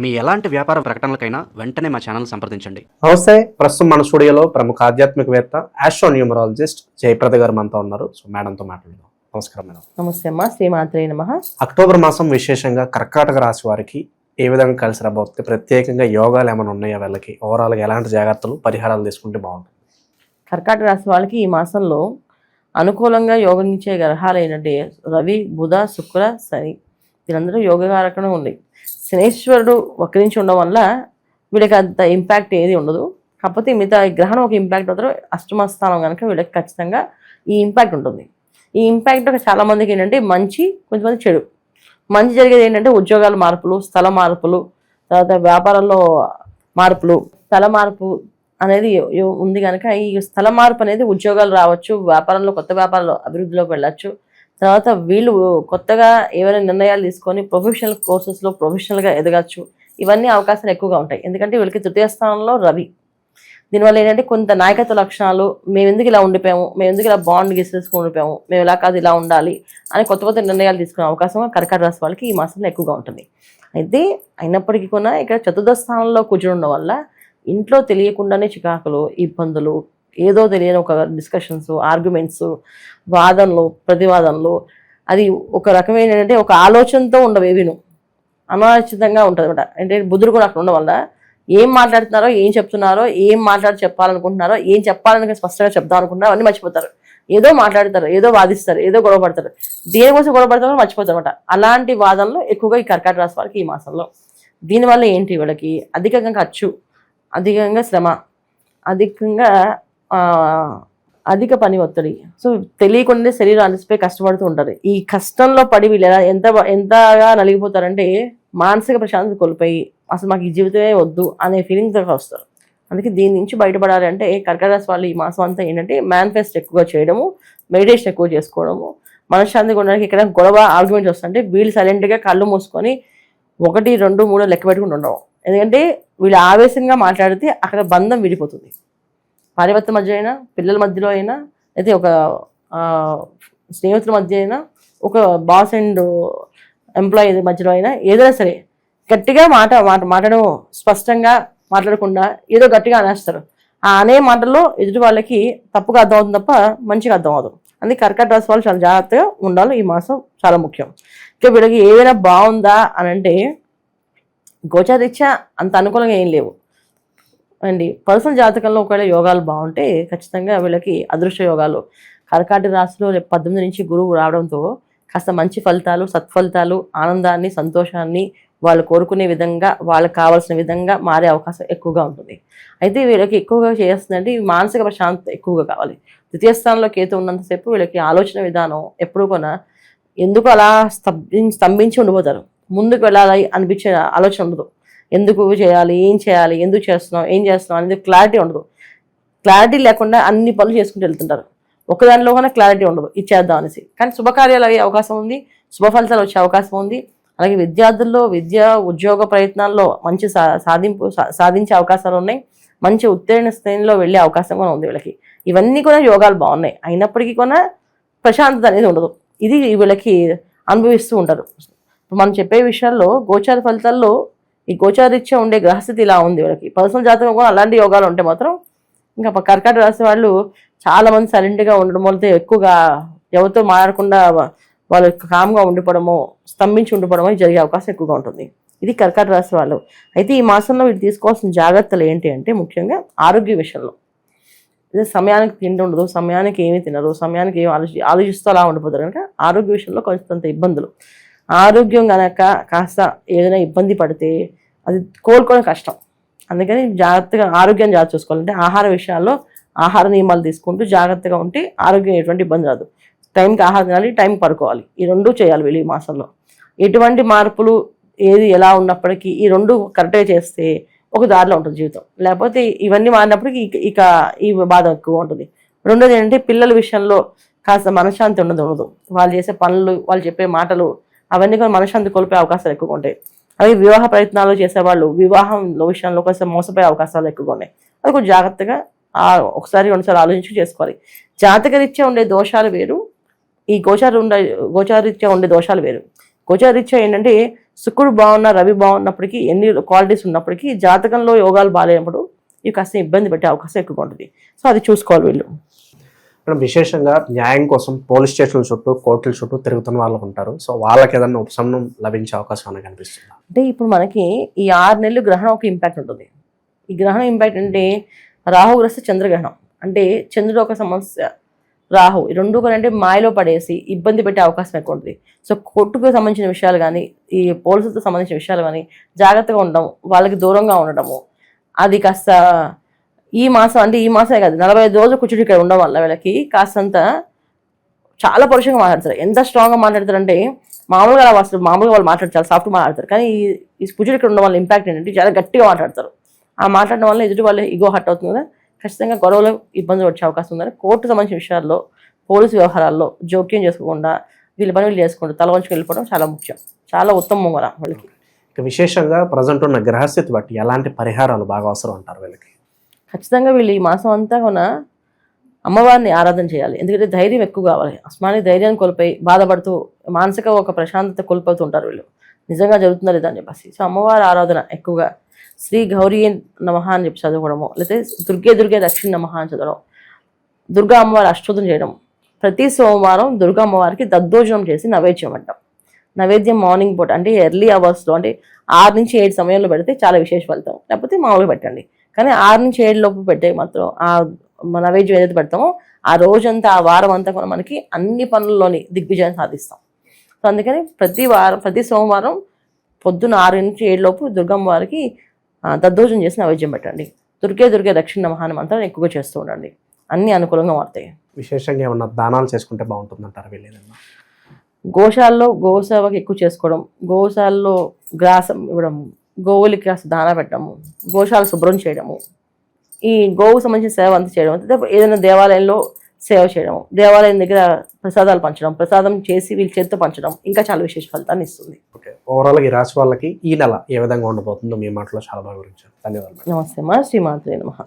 మీ ఎలాంటి వ్యాపార ప్రకటనలకైనా వెంటనే మా ఛానల్ సంప్రదించండి. నమస్తే ప్రస్తుతం మన స్టూడియోలో ప్రముఖ ఆధ్యాత్మికవేత్త ఆస్ట్రో న్యూమరాలజిస్ట్ జయప్రద గారు మనతో ఉన్నారు. సో మేడంతో మాట్లాడదాం. నమస్కారం మేడం. నమస్తే అమ్మా శ్రీమాత్రే నమ. అక్టోబర్ మాసం విశేషంగా కర్కాటక రాశి వారికి ఏ విధంగా కలిసి రాబోతుంది? ప్రత్యేకంగా యోగాలు ఏమైనా ఉన్నాయా వీళ్ళకి? ఓవరాల్గా ఎలాంటి జాగ్రత్తలు పరిహారాలు తీసుకుంటే బాగుంటుంది? కర్కాటక రాశి వాళ్ళకి ఈ మాసంలో అనుకూలంగా యోగించే గ్రహాలు ఏంటంటే రవి బుధ శుక్ర శని. వీళ్ళందరూ యోగకారకంగా ఉంది శనేశ్వరుడు వక్రించి ఉండడం వల్ల వీళ్ళకి అంత ఇంపాక్ట్ ఏది ఉండదు. కాకపోతే మిగతా గ్రహణం ఒక ఇంపాక్ట్ అవుతారు అష్టమ స్థానం కనుక వీళ్ళకి ఖచ్చితంగా ఈ ఇంపాక్ట్ ఉంటుంది. ఈ ఇంపాక్ట్ చాలా మందికి ఏంటంటే మంచి కొంతమంది చెడు. మంచి జరిగేది ఏంటంటే ఉద్యోగాల మార్పులు స్థల మార్పులు తర్వాత వ్యాపారంలో మార్పులు స్థల మార్పు అనేది ఉంది కనుక ఈ స్థల మార్పు అనేది ఉద్యోగాలు రావచ్చు వ్యాపారంలో కొత్త వ్యాపారాలు అభివృద్ధిలోకి వెళ్ళచ్చు. తర్వాత వీళ్ళు కొత్తగా ఏవైనా నిర్ణయాలు తీసుకొని ప్రొఫెషనల్ కోర్సెస్లో ప్రొఫెషనల్గా ఎదగచ్చు. ఇవన్నీ అవకాశాలు ఎక్కువగా ఉంటాయి. ఎందుకంటే వీళ్ళకి తృతీయ స్థానంలో రవి. దీనివల్ల ఏంటంటే కొంత నాయకత్వ లక్షణాలు మేము ఎందుకు ఇలా ఉండిపోయాము? మేము ఎందుకు ఇలా బాండ్ గీసేసుకుని ఉండిపోయాము? మేము ఇలా కాదు ఇలా ఉండాలి? అని కొత్త కొత్త నిర్ణయాలు తీసుకునే అవకాశం కర్కాట రాశి వాళ్ళకి ఈ మాసంలో ఎక్కువగా ఉంటుంది. అయితే అయినప్పటికీ కూడా ఇక్కడ చతుర్థ స్థానంలో కూర్చుని ఉండడం వల్ల ఇంట్లో తెలియకుండానే చికాకులు ఇబ్బందులు ఏదో తెలియని ఒక డిస్కషన్స్ ఆర్గ్యుమెంట్స్ వాదనలు ప్రతివాదనలు అది ఒక రకమైన అంటే ఒక ఆలోచనతో ఉండవు ఏవిను. అనాలోచితంగా ఉంటుంది అనమాట అంటే బుద్ధుడు కూడా అక్కడ ఉండడం వల్ల ఏం మాట్లాడుతున్నారో ఏం చెప్తున్నారో ఏం మాట్లాడి చెప్పాలనుకుంటున్నారో ఏం చెప్పాలని స్పష్టంగా చెప్దాం అనుకుంటున్నారో అవన్నీ మర్చిపోతారు. ఏదో మాట్లాడతారు ఏదో వాదిస్తారు ఏదో గొడవ పడతారు. దేనికోసం గొడవ పడతారో మర్చిపోతారు అనమాట అలాంటి వాదనలు ఎక్కువగా ఈ కర్కాట రాశి వారికి ఈ మాసంలో. దీనివల్ల ఏంటి వీళ్ళకి? అధికంగా ఖర్చు అధికంగా శ్రమ అధికంగా అధిక పని ఒత్తిడి. సో తెలియకుండా శరీరం అలసిపోయి కష్టపడుతూ ఉంటారు ఈ కష్టంలో పడి వీళ్ళు ఎలా ఎంత ఎంతగా నలిగిపోతారంటే మానసిక ప్రశాంతత కోల్పోయి అసలు మాకు ఈ జీవితమే వద్దు అనే ఫీలింగ్ దగ్గర వస్తారు. అందుకే దీని నుంచి బయటపడాలి అంటే కర్కరాశి వాళ్ళు ఈ మాసం అంతా ఏంటంటే మేనిఫెస్ట్ ఎక్కువగా చేయడము మెడిటేషన్ ఎక్కువ చేసుకోవడము మనశ్శాంతిగా ఉండడానికి ఇక్కడ గొడవ ఆర్గ్యుమెంట్స్ వస్తుంటే వీళ్ళు సైలెంట్గా కళ్ళు మూసుకొని ఒకటి రెండు మూడు లెక్క పెట్టుకుని ఉండవు ఎందుకంటే వీళ్ళు ఆవేశంగా మాట్లాడితే అక్కడ బంధం విడిపోతుంది. భార్యభర్త మధ్య అయినా పిల్లల మధ్యలో అయినా అయితే ఒక స్నేహితుల మధ్య అయినా ఒక బాస్ అండ్ ఎంప్లాయీ మధ్యలో అయినా ఏదైనా సరే గట్టిగా మాట మాట మాట్లాడడం స్పష్టంగా మాట్లాడకుండా ఏదో గట్టిగా అనేస్తారు. ఆ అనే మాటల్లో ఎదుటి వాళ్ళకి తప్పుగా అర్థం అవుతుంది తప్ప మంచిగా అర్థం అవుతుంది అందుకే కర్కట రాశి వాళ్ళు చాలా జాగ్రత్తగా ఉండాలి. ఈ మాసం చాలా ముఖ్యం. ఇంకా వీళ్ళకి ఏదైనా బాగుందా అని అంటే గోచారీత్యా అంత అనుకూలంగా ఏం లేవు. అండి. పర్సనల్ జాతకంలో ఒకవేళ యోగాలు బాగుంటే ఖచ్చితంగా వీళ్ళకి అదృష్ట యోగాలు. కర్కాటి రాశిలో రేపు పద్దెనిమిది నుంచి గురువు రావడంతో కాస్త మంచి ఫలితాలు సత్ఫలితాలు ఆనందాన్ని సంతోషాన్ని వాళ్ళు కోరుకునే విధంగా వాళ్ళకి కావాల్సిన విధంగా మారే అవకాశం ఎక్కువగా ఉంటుంది. అయితే వీళ్ళకి ఎక్కువగా చేస్తుందంటే ఈ మానసిక ప్రశాంతత ఎక్కువగా కావాలి. ద్వితీయ స్థానంలో కేతు ఉన్నంతసేపు వీళ్ళకి ఆలోచన విధానం ఎప్పుడు కూడా ఎందుకు అలా స్తంభించి ఉండిపోతారు? ముందుకు వెళ్ళాలి అనిపించే ఆలోచన ఉండదు. ఎందుకు చేయాలి ఏం చేయాలి ఎందుకు చేస్తున్నాం ఏం చేస్తున్నాం అనేది క్లారిటీ ఉండదు. క్లారిటీ లేకుండా అన్ని పనులు చేసుకుంటూ వెళ్తుంటారు. ఒకదానిలో కన్నా క్లారిటీ ఉండదు. ఇచ్చేద్దాం అనేసి. కానీ శుభకార్యాలు అయ్యే అవకాశం ఉంది. శుభ ఫలితాలు వచ్చే అవకాశం ఉంది. అలాగే విద్యార్థుల్లో విద్య ఉద్యోగ ప్రయత్నాల్లో మంచి సా సాధింపు సాధించే అవకాశాలు ఉన్నాయి. మంచి ఉత్తీర్ణ స్థాయిలో వెళ్ళే అవకాశం కూడా ఉంది వీళ్ళకి. ఇవన్నీ కూడా యోగాలు బాగున్నాయి. అయినప్పటికీ కూడా ప్రశాంతత అనేది ఉండదు. ఇది వీళ్ళకి అనుభవిస్తూ ఉంటారు. మనం చెప్పే విషయాల్లో గోచార ఫలితాల్లో ఈ గోచారీత్యా ఉండే గ్రహస్థితి ఇలా ఉంది వాళ్ళకి. పర్సనల్ జాతకం కూడా అలాంటి యోగాలు ఉంటే మాత్రం ఇంకా ప- కర్కాటక రాశి వాళ్ళు చాలా మంది సైలెంట్గా ఉండడం వల్ల ఎక్కువగా ఎవరితో మాట్లాడకుండా వాళ్ళు కామ్గా ఉండిపోవడమో స్తంభించి ఉండిపోవడమో జరిగే అవకాశం ఎక్కువగా ఉంటుంది. ఇది కర్కాట రాశి వాళ్ళు. అయితే ఈ మాసంలో వీళ్ళు తీసుకోవాల్సిన జాగ్రత్తలు ఏంటి అంటే ముఖ్యంగా ఆరోగ్య విషయంలో. అదే సమయానికి తిండి ఉండదు సమయానికి ఏమి తినరు సమయానికి ఏమి ఆలోచి ఆలోచిస్తూ అలా ఉండిపోతారు. కనుక ఆరోగ్య విషయంలో కొంచెంత ఇబ్బందులు. ఆరోగ్యం కనుక కాస్త ఏదైనా ఇబ్బంది పడితే అది కోలుకోవడం కష్టం. అందుకని జాగ్రత్తగా ఆరోగ్యం జాగ్రత్త చూసుకోవాలంటే ఆహార విషయాల్లో ఆహార నియమాలు తీసుకుంటూ జాగ్రత్తగా ఉంటే ఆరోగ్యం ఎటువంటి ఇబ్బంది రాదు. టైంకి ఆహారం తినాలి టైంకి పడుకోవాలి. ఈ రెండు చేయాలి వెళ్ళి ఈ మాసంలో. ఎటువంటి మార్పులు ఏది ఎలా ఉన్నప్పటికీ ఈ రెండు కరెక్ట్గా చేస్తే ఒక దారిలో ఉంటుంది జీవితం. లేకపోతే ఇవన్నీ మారినప్పటికీ ఇక ఇక ఈ బాధ ఎక్కువ ఉంటుంది. రెండోది ఏంటంటే పిల్లల విషయంలో కాస్త మనశ్శాంతి ఉండదు ఉండదు. వాళ్ళు చేసే పనులు వాళ్ళు చెప్పే మాటలు అవన్నీ కూడా మనశ్శాంతి కోల్పోయే అవకాశాలు ఎక్కువగా ఉంటాయి. అవి వివాహ ప్రయత్నాలు చేసేవాళ్ళు వివాహం విషయంలో కొంచెం మోసపోయే అవకాశాలు ఎక్కువగా ఉన్నాయి. అది కొంచెం జాగ్రత్తగా ఒకసారి రెండుసార్లు ఆలోచించి చేసుకోవాలి. జాతకరీత్యా ఉండే దోషాలు వేరు ఈ గోచార ఉండే గోచారీత్యా ఉండే దోషాలు వేరు. గోచారీత్యా ఏంటంటే శుక్రుడు బాగున్న రవి బాగున్నప్పటికీ ఎన్ని క్వాలిటీస్ ఉన్నప్పటికీ జాతకంలో యోగాలు బాగాలేనప్పుడు ఇవి కాస్త ఇబ్బంది పెట్టే అవకాశం ఎక్కువ ఉంటుంది. సో అది చూసుకోవాలి వీళ్ళు. ఇక్కడ విశేషంగా న్యాయం కోసం పోలీస్ స్టేషన్ల చుట్టూ కోర్టుల చుట్టూ తిరుగుతున్న వాళ్ళు ఉంటారు. సో వాళ్ళకి ఏదైనా ఉపశమనం లభించే అవకాశం అనేది కనిపిస్తుంది? అంటే ఇప్పుడు మనకి ఈ ఆరు నెలలు గ్రహణం ఒక ఇంపాక్ట్ ఉంటుంది. ఈ గ్రహణం ఇంపాక్ట్ అంటే రాహుగ్రస్త చంద్రగ్రహణం అంటే చంద్రుడు ఒక సమస్య రాహు ఈ రెండు కూడా అంటే మాయలో పడేసి ఇబ్బంది పెట్టే అవకాశం ఎక్కువ ఉంటుంది. సో కోర్టుకు సంబంధించిన విషయాలు కానీ ఈ పోలీసులతో సంబంధించిన విషయాలు కానీ జాగ్రత్తగా ఉండడం వాళ్ళకి దూరంగా ఉండడము అది కాస్త ఈ మాసం అంటే ఈ మాసమే కాదు నలభై ఐదు రోజులు కూర్చుని ఇక్కడ ఉండడం వల్ల వీళ్ళకి కాస్తంత చాలా పరుషంగా మాట్లాడతారు ఎంత స్ట్రాంగ్గా మాట్లాడతారంటే మామూలుగా అలా అసలు మామూలుగా వాళ్ళు మాట్లాడతారు చాలా సాఫ్ట్గా మాట్లాడతారు. కానీ ఈ ఈ కుజుడు ఇక్కడ ఉండడం వల్ల ఇంపాక్ట్ ఏంటంటే చాలా గట్టిగా మాట్లాడతారు. ఆ మాట్లాడడం వల్ల ఎదుటి వాళ్ళు ఇగో హట్ అవుతుంది కదా. ఖచ్చితంగా గొడవలు ఇబ్బందులు వచ్చే అవకాశం ఉందని కోర్టు సంబంధించిన విషయాల్లో పోలీసు వ్యవహారాల్లో జోక్యం చేసుకోకుండా వీళ్ళ పని వీళ్ళు చేసుకుంటూ తల వంచుకు వెళ్ళిపోవడం చాలా ముఖ్యం. చాలా ఉత్తమం కూడా వాళ్ళకి. ఇక విశేషంగా ప్రజెంట్ ఉన్న గ్రహస్థితి బట్టి ఎలాంటి పరిహారాలు బాగా అవసరం అంటారు వీళ్ళకి? ఖచ్చితంగా వీళ్ళు ఈ మాసం అంతా కూడా అమ్మవారిని ఆరాధన చేయాలి. ఎందుకంటే ధైర్యం ఎక్కువ కావాలి. అస్మాని ధైర్యాన్ని కోల్పోయి బాధపడుతూ మానసిక ఒక ప్రశాంతత కోల్పోతూ ఉంటారు వీళ్ళు. నిజంగా జరుగుతుందా లేదా అని చెప్పేసి. సో అమ్మవారి ఆరాధన ఎక్కువగా శ్రీ గౌరీ నమహ అని చెప్పి చదవడము లేకపోతే దుర్గే దుర్గే దక్షిణ నమహ అని చదవడం దుర్గా అమ్మవారి అష్టోదం చేయడం ప్రతి సోమవారం దుర్గా అమ్మవారికి దద్దోజనం చేసి నైవేద్యం అంటాం. నైవేద్యం మార్నింగ్ పూట అంటే ఎర్లీ అవర్స్లో అంటే ఆరు నుంచి ఏడు సమయంలో పెడితే చాలా విశేష ఫలితం. లేకపోతే మామూలుగా పెట్టండి. కానీ ఆరు నుంచి ఏడు లోపు పెట్టే మాత్రం. ఆ మన నైవేద్యం ఏదైతే పెడతామో ఆ రోజంతా ఆ వారం అంతా కూడా మనకి అన్ని పనుల్లోని దిగ్విజయం సాధిస్తాం. సో అందుకని ప్రతి వారం ప్రతి సోమవారం పొద్దున్న ఆరు నుంచి ఏడు లోపు దుర్గమ్మ వారికి దద్దోజనం చేసి నైవేద్యం పెట్టండి. దుర్గే దుర్గే దక్షిణ మహాని మంత్రాన్ని ఎక్కువగా చేస్తూ ఉండండి. అన్ని అనుకూలంగా మారుతాయి. విశేషంగా ఏమన్నా దానాలు చేసుకుంటే బాగుంటుంది అంటారు వీళ్ళు ఏదన్నా గోశాలలో గోసేవకి ఎక్కువ చేసుకోవడం గోశాలలో గ్రాసం ఇవ్వడం గోవులకి కాస్త దానా పెట్టడము గోశాల శుభ్రం చేయడము ఈ గోవుకు సంబంధించిన సేవ అంతా చేయడం అంటే ఏదైనా దేవాలయంలో సేవ చేయడం దేవాలయం దగ్గర ప్రసాదాలు పంచడం ప్రసాదం చేసి వీళ్ళ చేతితో పంచడం ఇంకా చాలా విశేష ఫలితాన్ని ఇస్తుంది. ఓకే. ఓవరాల్గా ఈ రాశి వాళ్ళకి ఈ నెల ఏ విధంగా ఉండబోతుందో మీ మాటలో చాలా బాగా వివరించారు. ధన్యవాదాలు నమస్తే మా శ్రీమాత్రే నమః.